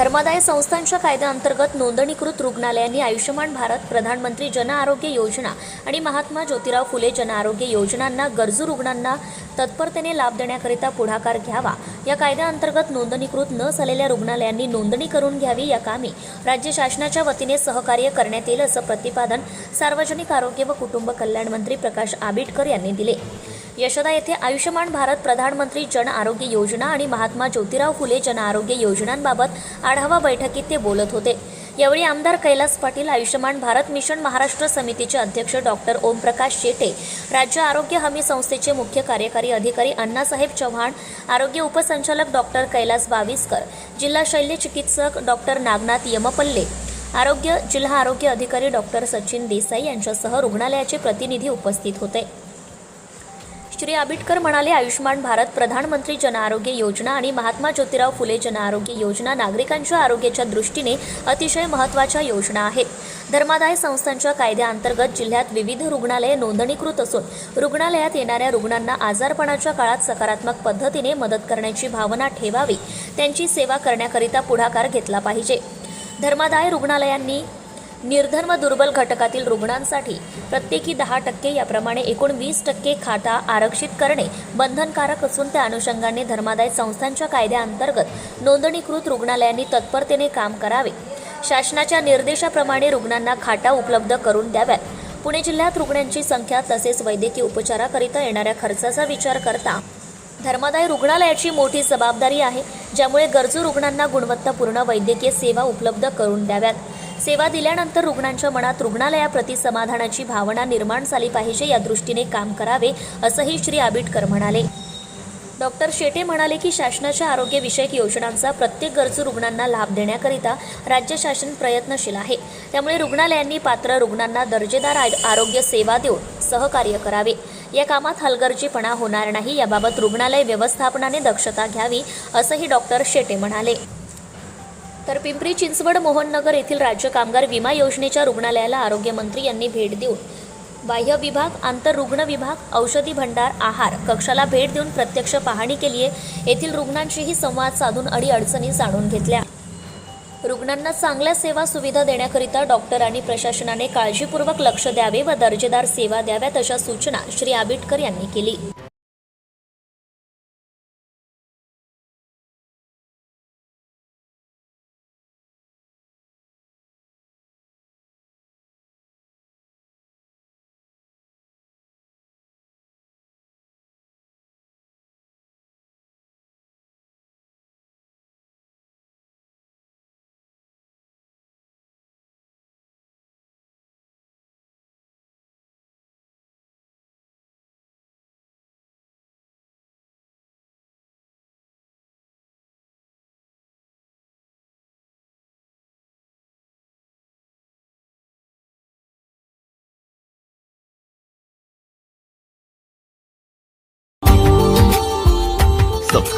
धर्मादाय संस्थांच्या कायद्याअंतर्गत नोंदणीकृत रुग्णालयांनी आयुष्यमान भारत प्रधानमंत्री जन आरोग्य योजना आणि महात्मा ज्योतिराव फुले जन आरोग्य योजनांना गरजू रुग्णांना तत्परतेने लाभ देण्याकरिता पुढाकार घ्यावा. या कायद्याअंतर्गत नोंदणीकृत न झालेल्या रुग्णालयांनी नोंदणी करून घ्यावी. या कामी राज्य शासनाच्या वतीने सहकार्य करण्यात येईल असं प्रतिपादन सार्वजनिक आरोग्य व कुटुंब कल्याण मंत्री प्रकाश आबिटकर यांनी दिले. यशोदा येथे आयुष्यमान भारत प्रधानमंत्री जन आरोग्य योजना आणि महात्मा ज्योतिराव फुले जन आरोग्य योजनांबाबत आढावा बैठकीत ते बोलत होते. यावेळी आमदार कैलास पाटील आयुष्यमान भारत मिशन महाराष्ट्र समितीचे अध्यक्ष डॉक्टर ओमप्रकाश शेटे राज्य आरोग्य हमी संस्थेचे मुख्य कार्यकारी अधिकारी अण्णासाहेब चव्हाण आरोग्य उपसंचालक डॉक्टर कैलास बाविस्कर जिल्हा शल्य चिकित्सक डॉक्टर नागनाथ यमपल्ले आरोग्य जिल्हा आरोग्य अधिकारी डॉक्टर सचिन देसाई यांच्यासह रुग्णालयाचे प्रतिनिधी उपस्थित होते. श्री आबिटकर म्हणाले आयुष्यमान भारत प्रधानमंत्री जन आरोग्य योजना आणि महात्मा ज्योतिराव फुले जन आरोग्य योजना नागरिकांच्या आरोग्याच्या दृष्टीने अतिशय महत्त्वाच्या योजना आहेत. धर्मादाय संस्थांच्या कायद्याअंतर्गत जिल्ह्यात विविध रुग्णालये नोंदणीकृत असून रुग्णालयात येणाऱ्या रुग्णांना आजारपणाच्या काळात सकारात्मक पद्धतीने मदत करण्याची भावना ठेवावी. त्यांची सेवा करण्याकरिता पुढाकार घेतला पाहिजे. धर्मादाय रुग्णालयांनी निर्धन व दुर्बल घटकातील रुग्णांसाठी प्रत्येकी दहा टक्के याप्रमाणे एकूण वीस टक्के खाता आरक्षित करणे बंधनकारक असून त्या अनुषंगाने धर्मादाय संस्थांच्या कायद्याअंतर्गत नोंदणीकृत रुग्णालयांनी तत्परतेने काम करावे. शासनाच्या निर्देशाप्रमाणे रुग्णांना खाटा उपलब्ध करून द्याव्यात. पुणे जिल्ह्यात रुग्णांची संख्या तसेच वैद्यकीय उपचाराकरिता येणाऱ्या खर्चाचा विचार करता धर्मादाय रुग्णालयाची मोठी जबाबदारी आहे ज्यामुळे गरजू रुग्णांना गुणवत्तापूर्ण वैद्यकीय सेवा उपलब्ध करून द्याव्यात. सेवा दिल्यानंतर रुग्णांच्या मनात रुग्णालयाप्रती समाधानाची भावना निर्माण झाली पाहिजे या दृष्टीने काम करावे असंही श्री आबिटकर म्हणाले. डॉक्टर शेटे म्हणाले की शासनाच्या आरोग्यविषयक योजनांचा प्रत्येक गरजू रुग्णांना लाभ देण्याकरिता राज्य शासन प्रयत्नशील आहे. त्यामुळे रुग्णालयांनी पात्र रुग्णांना दर्जेदार आरोग्य सेवा देऊन सहकार्य करावे. या कामात हलगर्जीपणा होणार नाही याबाबत रुग्णालय व्यवस्थापनाने दक्षता घ्यावी असंही डॉक्टर शेटे म्हणाले. तर पिंपरी चिंचवड मोहननगर येथील राज्य कामगार विमा योजनेच्या रुग्णालयाला आरोग्यमंत्री यांनी भेट देऊन बाह्य विभाग आंतररुग्ण विभाग औषधी भंडार आहार कक्षाला भेट देऊन प्रत्यक्ष पाहणी केली आहे येथील रुग्णांशीही संवाद साधून अडीअडचणी जाणून घेतल्या. रुग्णांना चांगल्या सेवा सुविधा देण्याकरिता डॉक्टर आणि प्रशासनाने काळजीपूर्वक लक्ष द्यावे व दर्जेदार सेवा द्याव्यात अशा सूचना श्री आबिटकर यांनी केली.